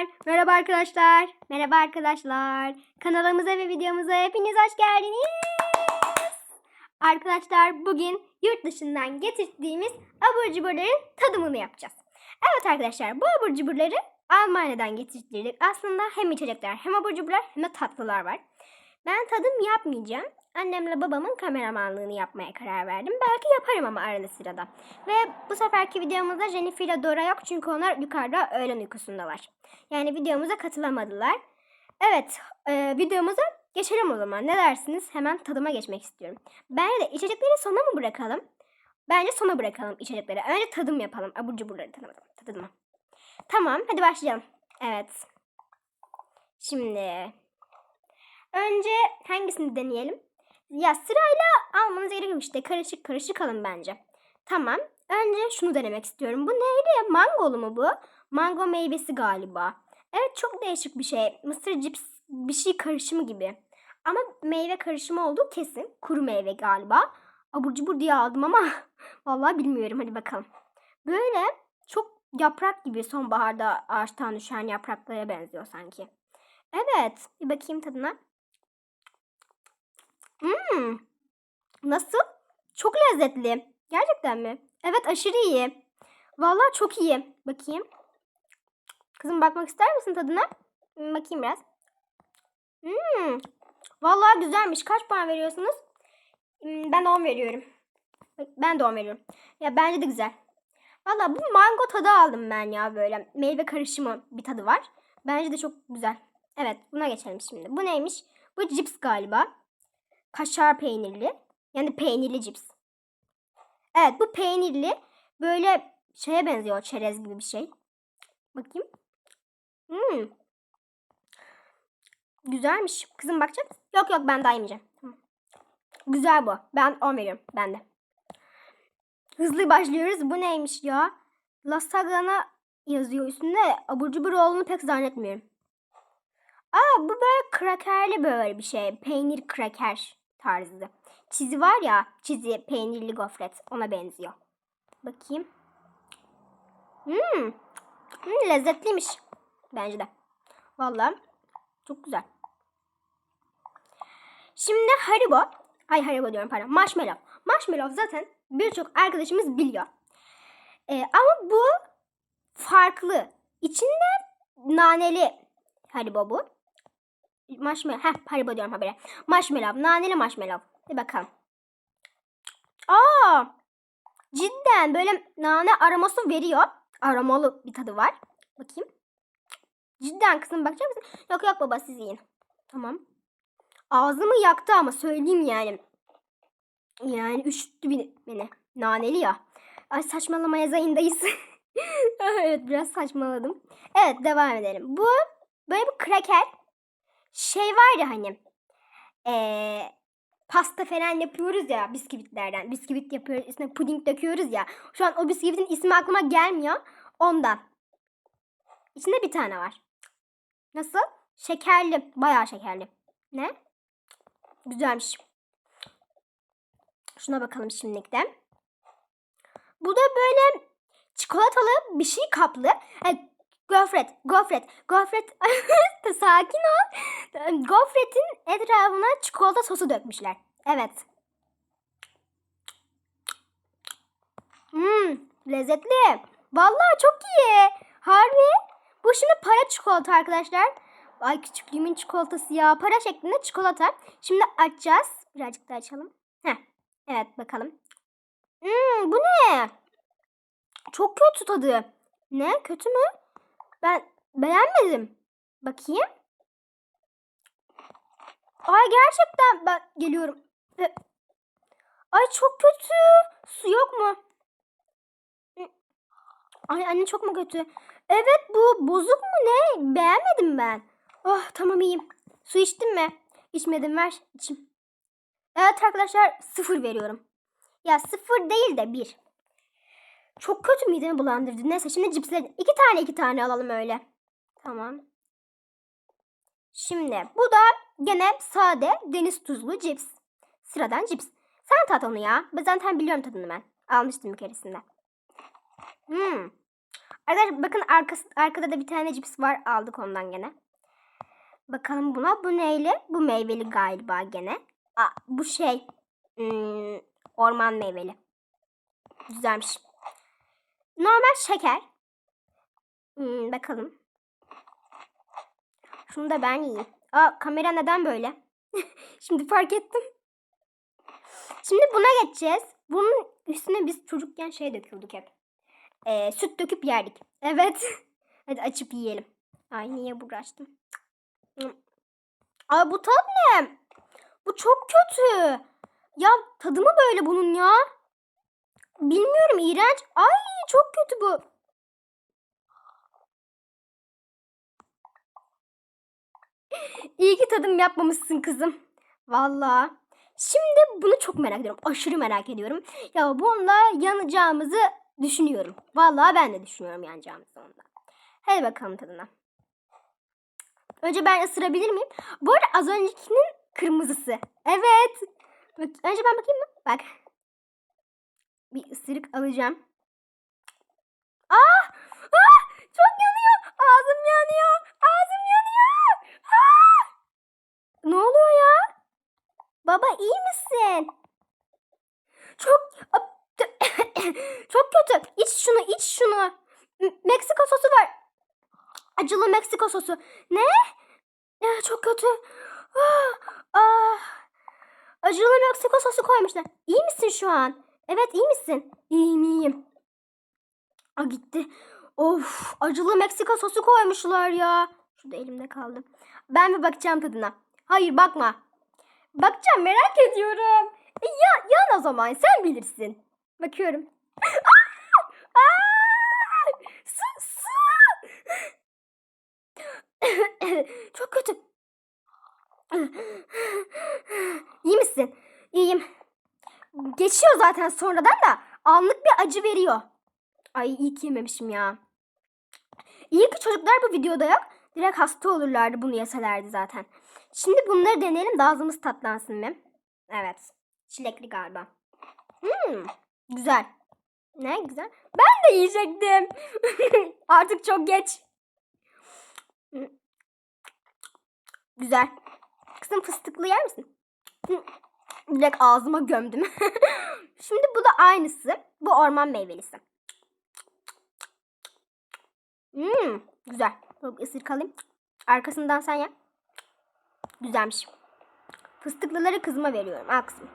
Arkadaşlar, merhaba arkadaşlar. Merhaba arkadaşlar. Kanalımıza ve videomuza hepiniz hoş geldiniz. Arkadaşlar bugün yurt dışından getirdiğimiz abur cuburların tadımını yapacağız. Evet arkadaşlar bu abur cuburları Almanya'dan getirdik. Aslında hem içecekler hem abur cuburlar hem de tatlılar var. Ben tadım yapmayacağım. Annemle babamın kameramanlığını yapmaya karar verdim. Belki yaparım ama arada sırada. Ve bu seferki videomuzda Jennifer ile Dora yok çünkü onlar yukarıda öğlen uykusundalar. Yani videomuza katılamadılar. Evet, e, videomuza geçelim o zaman. Ne dersiniz? Hemen tadıma geçmek istiyorum. Bence de içecekleri sona mı bırakalım? Bence sona bırakalım içecekleri. Önce tadım yapalım. Abur cuburları tadalım. Tadıma. Tamam, hadi başlayalım. Evet. Şimdi önce hangisini deneyelim? Ya sırayla almanız gerekiyor işte. Karışık karışık alın bence. Tamam. Önce şunu denemek istiyorum. Bu neydi? Mangolu mu bu? Mango meyvesi galiba. Evet çok değişik bir şey. Mısır cips bir şey karışımı gibi. Ama meyve karışımı olduğu kesin. Kuru meyve galiba. Abur cubur diye aldım ama vallahi bilmiyorum. Hadi bakalım. Böyle çok yaprak gibi sonbaharda ağaçtan düşen yapraklara benziyor sanki. Evet. Bir bakayım tadına. Hmm. Nasıl? Çok lezzetli. Gerçekten mi? Evet aşırı iyi. Vallahi çok iyi. Bakayım. Kızım bakmak ister misin tadına? Bakayım biraz. Hmm. Vallahi güzelmiş. Kaç puan veriyorsunuz? Ben de 10 veriyorum. Ben de 10 veriyorum. Ya bence de güzel. Vallahi bu mango tadı aldım ben ya böyle. Meyve karışımı bir tadı var. Bence de çok güzel. Evet buna geçelim şimdi. Bu neymiş? Bu cips galiba. Kaşar peynirli. Yani peynirli cips. Evet bu peynirli. Böyle şeye benziyor çerez gibi bir şey. Bakayım. Hmm. Güzelmiş. Kızım bakacak? Yok yok ben daha yemeyeceğim. Güzel bu. Ben 10 veriyorum. Ben de. Hızlı başlıyoruz. Bu neymiş ya? Lasagna yazıyor üstünde. Abur cubur olduğunu pek zannetmiyorum. Aa bu böyle krakerli böyle bir şey. Peynir kraker tarzı. Çizi var ya çizi peynirli gofret ona benziyor. Bakayım. Hmm. Hmm, lezzetliymiş. Bence de. Vallahi çok güzel. Şimdi Haribo. Ay Haribo diyorum pardon. Marshmallow. Marshmallow zaten birçok arkadaşımız biliyor. Ee, ama bu farklı. İçinde naneli Haribo bu. Marshmallow. Heh Haribo diyorum habere. Marshmallow. Naneli marshmallow. Bir bakalım. Aa! Cidden böyle nane aroması veriyor. Aromalı bir tadı var. Bakayım. Cidden kızım bakacak mısın? Yok yok baba siz yiyin. Tamam. Ağzımı yaktı ama söyleyeyim yani. Yani üşüttü beni. Naneli ya. Ay saçmalama yaz ayındayız. evet biraz saçmaladım. Evet devam edelim. Bu böyle bir kraker şey var ya hani eee, pasta falan yapıyoruz ya bisküvitlerden. Bisküvit yapıyoruz üstüne puding döküyoruz ya. Şu an o bisküvitin ismi aklıma gelmiyor. Ondan. İçinde bir tane var. Nasıl? Şekerli. Bayağı şekerli. Ne? Güzelmiş. Şuna bakalım şimdilikten. Bu da böyle çikolatalı bir şey kaplı. E, gofret, gofret, gofret. Sakin ol. Gofretin etrafına çikolata sosu dökmüşler. Evet. Hmm, lezzetli. Vallahi çok iyi. Harbi. Bu şimdi para çikolata arkadaşlar. Ay küçüklüğümün çikolatası ya. Para şeklinde çikolata. Şimdi açacağız. Birazcık daha açalım. Heh. Evet bakalım. Hmm, bu ne? Çok kötü tadı. Ne? Kötü mü? Ben beğenmedim. Bakayım. Ay gerçekten ben geliyorum. Ay çok kötü. Su yok mu? Ay anne çok mu kötü? Evet bu bozuk mu ne? Beğenmedim ben. Oh tamam iyiyim. Su içtin mi? İçmedim ver içeyim. Evet arkadaşlar sıfır veriyorum. Ya sıfır değil de bir. Çok kötü midemi bulandırdı. Neyse şimdi cipsleri iki tane iki tane alalım öyle. Tamam. Şimdi bu da gene sade deniz tuzlu cips. Sıradan cips. Sen tat onu ya. Ben zaten biliyorum tadını ben. Almıştım bir keresinde. Hmm. Arkadaşlar bakın arkası, arkada da bir tane cips var. Aldık ondan gene. Bakalım buna. Bu neyle? Bu meyveli galiba gene. Aa, bu şey. hmm, orman meyveli. Güzelmiş. Normal şeker. Hmm, bakalım. Şunu da ben yiyeyim. Aa kamera neden böyle? Şimdi fark ettim. Şimdi buna geçeceğiz. Bunun üstüne biz çocukken şey döküyorduk hep. Ee, süt döküp yerdik. Evet. Hadi açıp yiyelim. Ay niye uğraştım? Ay bu tat ne? Bu çok kötü. Ya tadı mı böyle bunun ya? Bilmiyorum iğrenç. Ay çok kötü bu. İyi ki tadım yapmamışsın kızım. Vallahi. Şimdi bunu çok merak ediyorum. Aşırı merak ediyorum. Ya bununla yanacağımızı düşünüyorum. Vallahi ben de düşünüyorum yanacağımızı onunla. Hadi bakalım tadına. Önce ben ısırabilir miyim? Bu arada az öncekinin kırmızısı. Evet. Önce ben bakayım mı? Bak. Bir ısırık alacağım. Ah! Ah! Çok yanıyor. Ağzım yanıyor. Ağzım yanıyor. Ah! Ne oluyor ya? Baba iyi misin? Çok çok kötü. İç şunu, iç şunu. M- Meksika sosu var. Acılı Meksika sosu. Ne? Ya, çok kötü. Ah, ah. Acılı Meksika sosu koymuşlar. İyi misin şu an? Evet iyi misin? İyiyim iyiyim. Aa, gitti. Of acılı Meksika sosu koymuşlar ya. Şurada elimde kaldı. Ben bir bakacağım tadına. Hayır bakma. Bakacağım merak ediyorum. E, ya, yan o zaman sen bilirsin. Bakıyorum. Aa! Aa! Su, su! Çok kötü. İyi misin? İyiyim. Geçiyor zaten sonradan da anlık bir acı veriyor. Ay iyi ki yememişim ya. İyi ki çocuklar bu videoda yok. Direkt hasta olurlardı bunu yeselerdi zaten. Şimdi bunları deneyelim de ağzımız tatlansın mı? Evet. Çilekli galiba. Hmm, güzel. Ne güzel. Ben de yiyecektim. Artık çok geç. Güzel. Kızım fıstıklı yer misin? Direkt ağzıma gömdüm. Şimdi bu da aynısı. Bu orman meyvelisi. Hmm, güzel. Bir ısırık alayım. Arkasından sen ye. Güzelmiş. Fıstıklıları kızıma veriyorum. Kızım.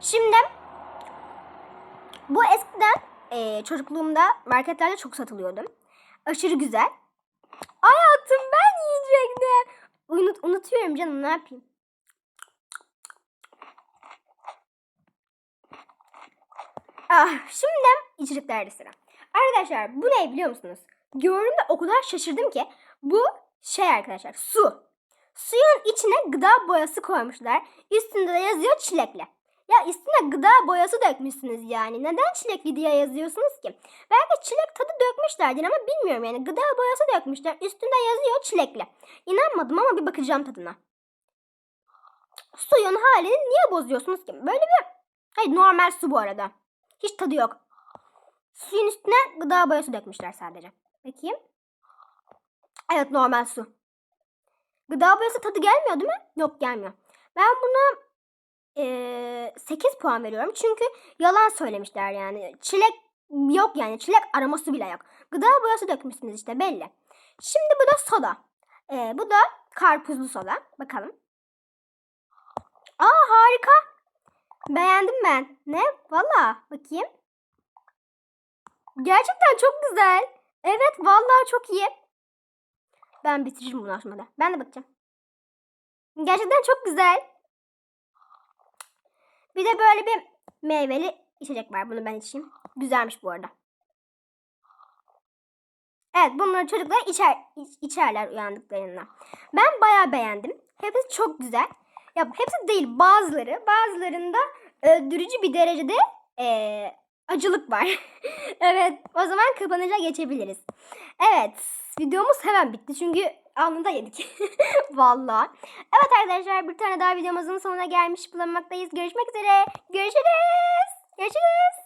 Şimdi bu eskiden eee, çocukluğumda marketlerde çok satılıyordu. Aşırı güzel. Hayatım ben yiyecektim. Unut, unutuyorum canım ne yapayım. Ah, şimdi içeriklerde sıra. Arkadaşlar bu ne biliyor musunuz? Gördüğümde o kadar şaşırdım ki bu şey arkadaşlar su. Suyun içine gıda boyası koymuşlar. Üstünde de yazıyor çilekli. Ya üstüne gıda boyası dökmüşsünüz yani. Neden çilekli diye yazıyorsunuz ki? Belki çilek tadı dökmüşlerdir ama bilmiyorum yani. Gıda boyası dökmüşler. Üstünde yazıyor çilekli. İnanmadım ama bir bakacağım tadına. Suyun halini niye bozuyorsunuz ki? Böyle bir... Hayır normal su bu arada. Hiç tadı yok. Suyun üstüne gıda boyası dökmüşler sadece. Bakayım. Evet normal su. Gıda boyası tadı gelmiyor değil mi? Yok gelmiyor. Ben buna eee 8 puan veriyorum. Çünkü yalan söylemişler yani. Çilek yok yani. Çilek aroması bile yok. Gıda boyası dökmüşsünüz işte belli. Şimdi bu da soda. Eee, bu da karpuzlu soda. Bakalım. Aa harika. Beğendim ben. Ne? Valla. Bakayım. Gerçekten çok güzel. Evet vallahi çok iyi. Ben bitiririm bunu aşmada. Ben de bakacağım. Gerçekten çok güzel. Bir de böyle bir meyveli içecek var. Bunu ben içeyim. Güzelmiş bu arada. Evet bunları çocuklar içer, iç- içerler uyandıklarında. Ben bayağı beğendim. Hepsi çok güzel. Ya hepsi değil bazıları. Bazılarında öldürücü bir derecede eee, acılık var. evet o zaman kapanışa geçebiliriz. Evet videomuz hemen bitti çünkü anında yedik. Vallahi. Evet arkadaşlar bir tane daha videomuzun sonuna gelmiş bulunmaktayız. Görüşmek üzere. Görüşürüz. Görüşürüz.